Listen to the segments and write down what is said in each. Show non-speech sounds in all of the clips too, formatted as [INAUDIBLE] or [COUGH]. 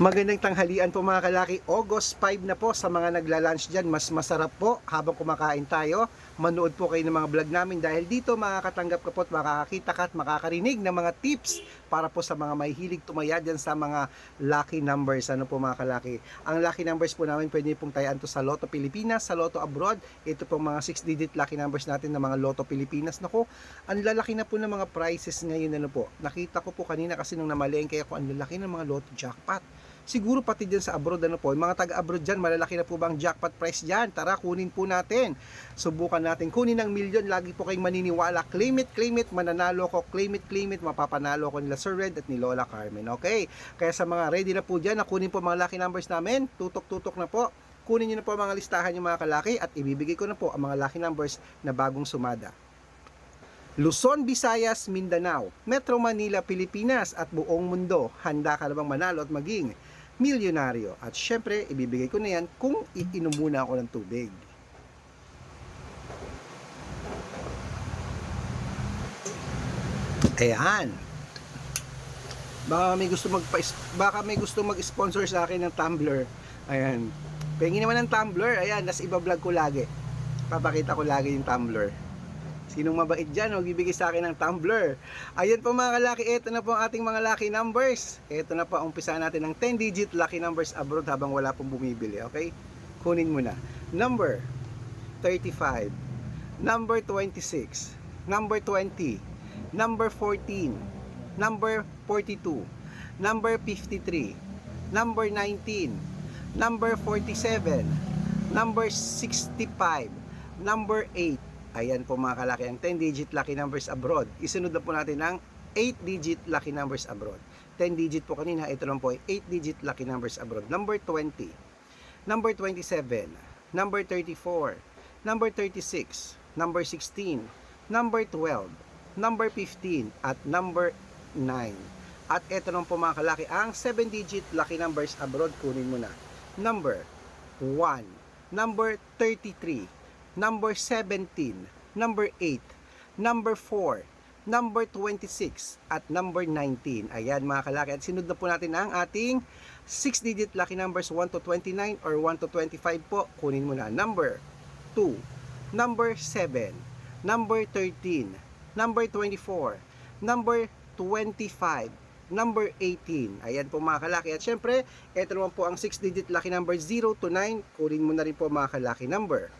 Magandang tanghalian po mga kalaki. August 5 na po sa mga nagla-lunch dyan. Mas masarap po habang kumakain tayo. Manood po kayo ng mga vlog namin dahil dito makakatanggap ka po at makakakita ka at makakarinig ng mga tips para po sa mga may hilig tumaya dyan sa mga lucky numbers. Ano po mga kalaki? Ang lucky numbers po namin pwede pong tayaan to sa Lotto Pilipinas, sa Lotto Abroad. Ito pong mga 6-digit lucky numbers natin ng mga Lotto Pilipinas. Nako, ang lalaki na po ng mga prizes ngayon. Ano po? Nakita ko po kanina kasi nung namalengke ako, ang lalaki ng mga Lotto jackpot. Siguro pati dyan sa abroad ano po, mga taga-abroad dyan, malalaki na po ba ang jackpot price dyan? Tara, kunin po natin. Subukan natin kunin ng milyon, lagi po kayong maniniwala. Claim it, claim it, mananalo ko, claim it, claim it, mapapanalo ko nila Sir Red at ni Lola Carmen. Okay? Kaya sa mga ready na po dyan, na kunin po mga lucky numbers namin, tutok-tutok na po. Kunin nyo na po mga listahan yung mga kalaki at ibibigay ko na po ang mga lucky numbers na bagong sumada. Luzon, Visayas, Mindanao, Metro Manila, Pilipinas at buong mundo. Handa ka na bang manalo at maging milyonaryo? At syempre, ibibigay ko na yan kung iinom muna ako ng tubig. Ayan. Baka may gusto mag baka may gusto mag-sponsor sa akin ng tumbler. Ayan. Pengi naman ng tumbler. Ayan, nas iba-vlog ko lagi. Papakita ko lagi yung tumbler. Sinong mabait dyan, magbibigay sa akin ng tumbler. Ayan po mga kalaki, ito na po ang ating mga lucky numbers. Ito na po, umpisa natin ng 10-digit lucky numbers abroad habang wala pong bumibili, okay? Kunin mo na. Number 35, number 26, number 20, number 14, number 42, number 53, number 19, number 47, number 65, number 8, Ayan po mga kalaki, ang 10-digit lucky numbers abroad. Isunod na po natin ang 8-digit lucky numbers abroad. 10-digit po kanina, ito lang po ay 8-digit lucky numbers abroad. Number 20, number 27, number 34, number 36, number 16, number 12, number 15, at number 9. At ito lang po mga kalaki, ang 7-digit lucky numbers abroad, kunin mo na. Number 1, number 33, number 17, number 8, number 4, number 26, at number 19. Ayan mga kalaki. At sinunod na po natin ang ating 6-digit lucky numbers 1 to 29 or 1 to 25 po. Kunin mo na. Number 2, number 7, number 13, number 24, number 25, number 18. Ayan po mga kalaki. At syempre, ito naman po ang 6-digit lucky number 0 to 9. Kunin mo na rin po mga kalaki number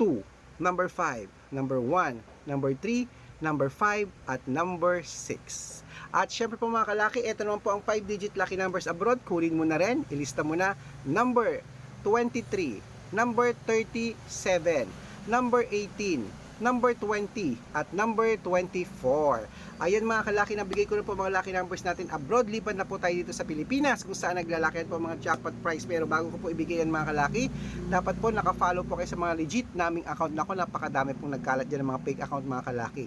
2, number 5, number 1, number 3, number 5, at number 6. At syempre po mga kalaki, ito naman po ang 5-digit lucky numbers abroad. Kunin mo na rin, ilista mo na. Number 23, number 37, number 18, number 20, at number 24. Ayan mga kalaki, nabigay ko na po mga lucky numbers natin abroad. Lipat na po tayo dito sa Pilipinas kung saan naglalakihan po mga jackpot price. Pero bago ko po ibigay yan mga kalaki, dapat po nakafollow po kayo sa mga legit naming account. Nako, napakadami pong nagkalat dyan ng mga fake account mga kalaki.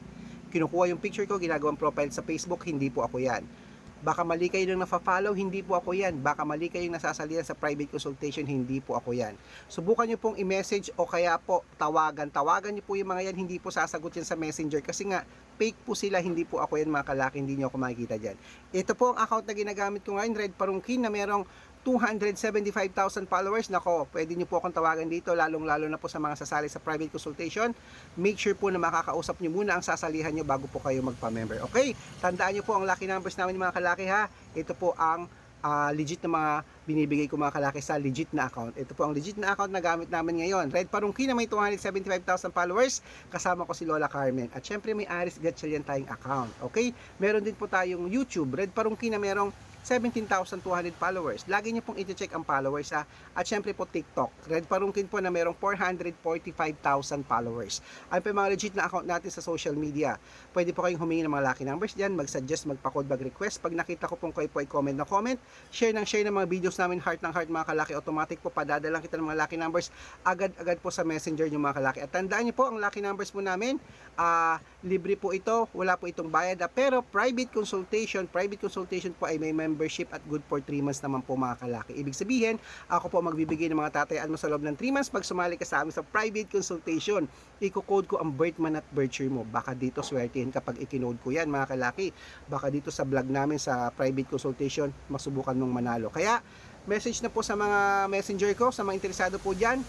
Kinukuha yung picture ko, ginagawang profile sa Facebook, hindi po ako yan. Baka mali kayo nang nafa-follow, hindi po ako yan. Baka mali kayong nasasalihan sa private consultation, hindi po ako yan. Subukan nyo pong i-message o kaya po tawagan. Tawagan nyo po yung mga yan, hindi po sasagot yan sa messenger. Kasi nga, fake po sila, hindi po ako yan mga kalaki, hindi nyo ako makikita dyan. Ito po ang account na ginagamit ko ngayon, Red Parungkin, na merong 275,000 followers. Nako, pwede nyo po akong tawagan dito, lalong-lalo na po sa mga sasali sa private consultation. Make sure po na makakausap nyo muna ang sasalihan nyo bago po kayo magpa-member. Okay? Tandaan nyo po ang lucky numbers namin mga kalaki ha. Ito po ang ah, legit na mga binibigay ko mga kalaki sa legit na account. Ito po ang legit na account na gamit namin ngayon. Red Parungki na may 275,000 followers. Kasama ko si Lola Carmen. At syempre may Aris Gatchalian tayong account. Okay? Meron din po tayong YouTube. Red Parungki na merong 17,200 followers. Lagi niyo pong i-check ang followers ha. At syempre po TikTok. Red Parungkin po na merong 445,000 followers. Ano pa yung mga legit na account natin sa social media. Pwede po kayong humingi ng mga lucky numbers dyan, mag-suggest, magpa-code, mag-request. Pag nakita ko pong kayo po ay comment na comment, share ng share ng mga videos namin, heart ng heart mga kalaki, automatic po padadalang kita ng mga lucky numbers agad-agad po sa messenger yung mga kalaki. At tandaan niyo po, ang lucky numbers po namin, ah libre po ito, wala po itong bayad. pero private consultation, private consultation po ay may membership at good for 3 months naman po mga kalaki. Ibig sabihin, ako po magbibigay ng mga tatayaan mo sa loob ng 3 months pag sumali ka sa amin sa private consultation. Iko-code ko ang birth month at birth mo. Baka dito swertihin kapag ikinode ko yan mga kalaki. Baka dito sa vlog namin sa private consultation, masubukan mong manalo. Kaya, message na po sa mga messenger ko, sa mga interesado po dyan.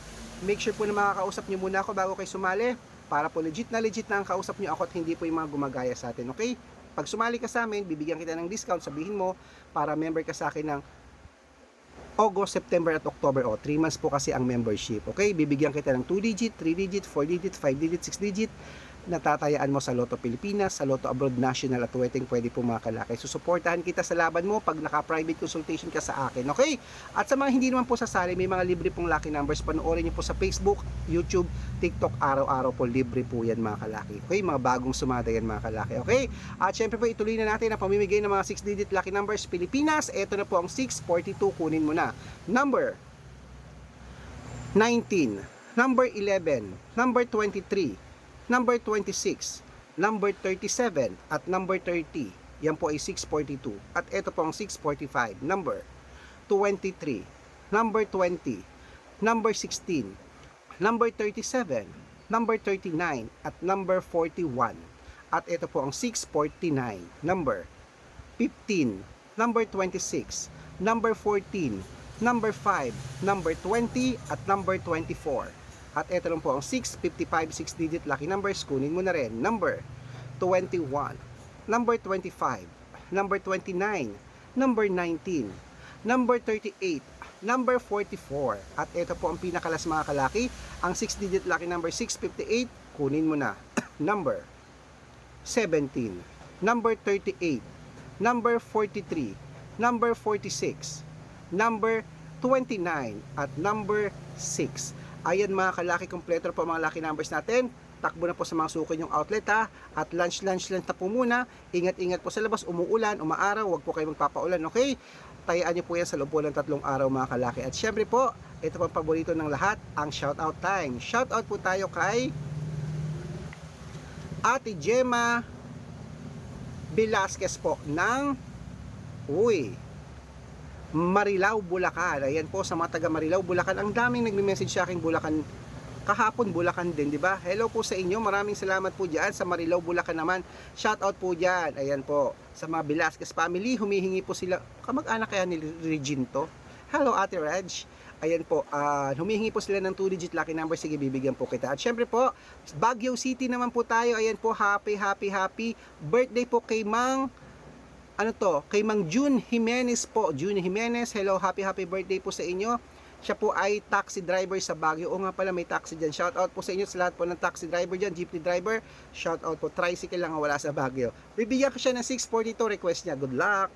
Make sure po na makakausap nyo muna ako bago kayo sumali para po legit na legit na ang kausap nyo ako at hindi po yung mga gumagaya sa atin, okay? Pag sumali ka sa amin, bibigyan kita ng discount, sabihin mo para member ka sa akin ng August, September at October. O, 3 months po kasi ang membership. Okay? Bibigyan kita ng 2 digit, 3 digit, 4 digit, 5 digit, 6 digit natatayaan mo sa Lotto Pilipinas, sa Lotto Abroad National at Wedding pwede po mga kalaki. Susuportahan kita sa laban mo pag naka-private consultation ka sa akin. Okay? At sa mga hindi naman po sasali, may mga libre pong lucky numbers. Panoorin niyo po sa Facebook, YouTube, TikTok. Araw-araw po libre po yan mga kalaki. Okay? Mga bagong sumada yan mga kalaki. Okay? At syempre po ituloy na natin ang pamimigay ng mga 6-digit lucky numbers Pilipinas. Ito na po ang 642. Kunin mo na. Number 19, number 11, number 23, number 26, number 37, at number 30. Yan po ay 642. At ito po ang 645. Number 23, number 20, number 16, number 37, number 39, at number 41. At ito po ang 649. Number 15, number 26, number 14, number 5, number 20, at number 24. At ito lang po ang 655 6 digit lucky numbers. Kunin mo na rin. Number 21, number 25, number 29, number 19, number 38, number 44. At ito po ang pinakalas mga kalaki. Ang 6 digit lucky number 658. Kunin mo na. [CLEARS THROAT] number 17, number 38, number 43, number 46, number 29, at number 6. Ayan mga kalaki kompleto na po mga lucky numbers natin. Takbo na po sa mga suki yung outlet ha. At lunch lunch lang ta po muna. Ingat-ingat po sa labas. Umuulan, umaaraw. Huwag po kayo magpapaulan. Okay? Tayaan niyo po yan sa loob ng tatlong araw mga kalaki. At syempre po, ito po ang paborito ng lahat, ang shoutout time. Shoutout po tayo kay Ate Gemma Velasquez po ng Uy, Marilao, Bulacan. Ayan po sa mga taga Marilao, Bulacan. Ang daming nagme-message sa akin Bulacan kahapon Bulacan din, di ba? Hello po sa inyo. Maraming salamat po diyan sa Marilao, Bulacan naman. Shout out po diyan. Ayan po sa mga Velasquez family, humihingi po sila kamag-anak kaya ni Reginto. Hello Ate Reg. Ayan po, ah, humihingi po sila ng 2-digit lucky number. Sige, bibigyan po kita. At syempre po, Baguio City naman po tayo. Ayan po, happy, happy, happy. Birthday po kay Mang ano to, kay Mang June Jimenez po. June Jimenez, hello, happy happy birthday po sa inyo. Siya po ay taxi driver sa Baguio. O nga pala, may taxi dyan. Shout out po sa inyo sa lahat po ng taxi driver dyan, jeepney driver. Shout out po, tricycle lang ang wala sa Baguio. Bibigyan ko siya ng 642 request niya. Good luck!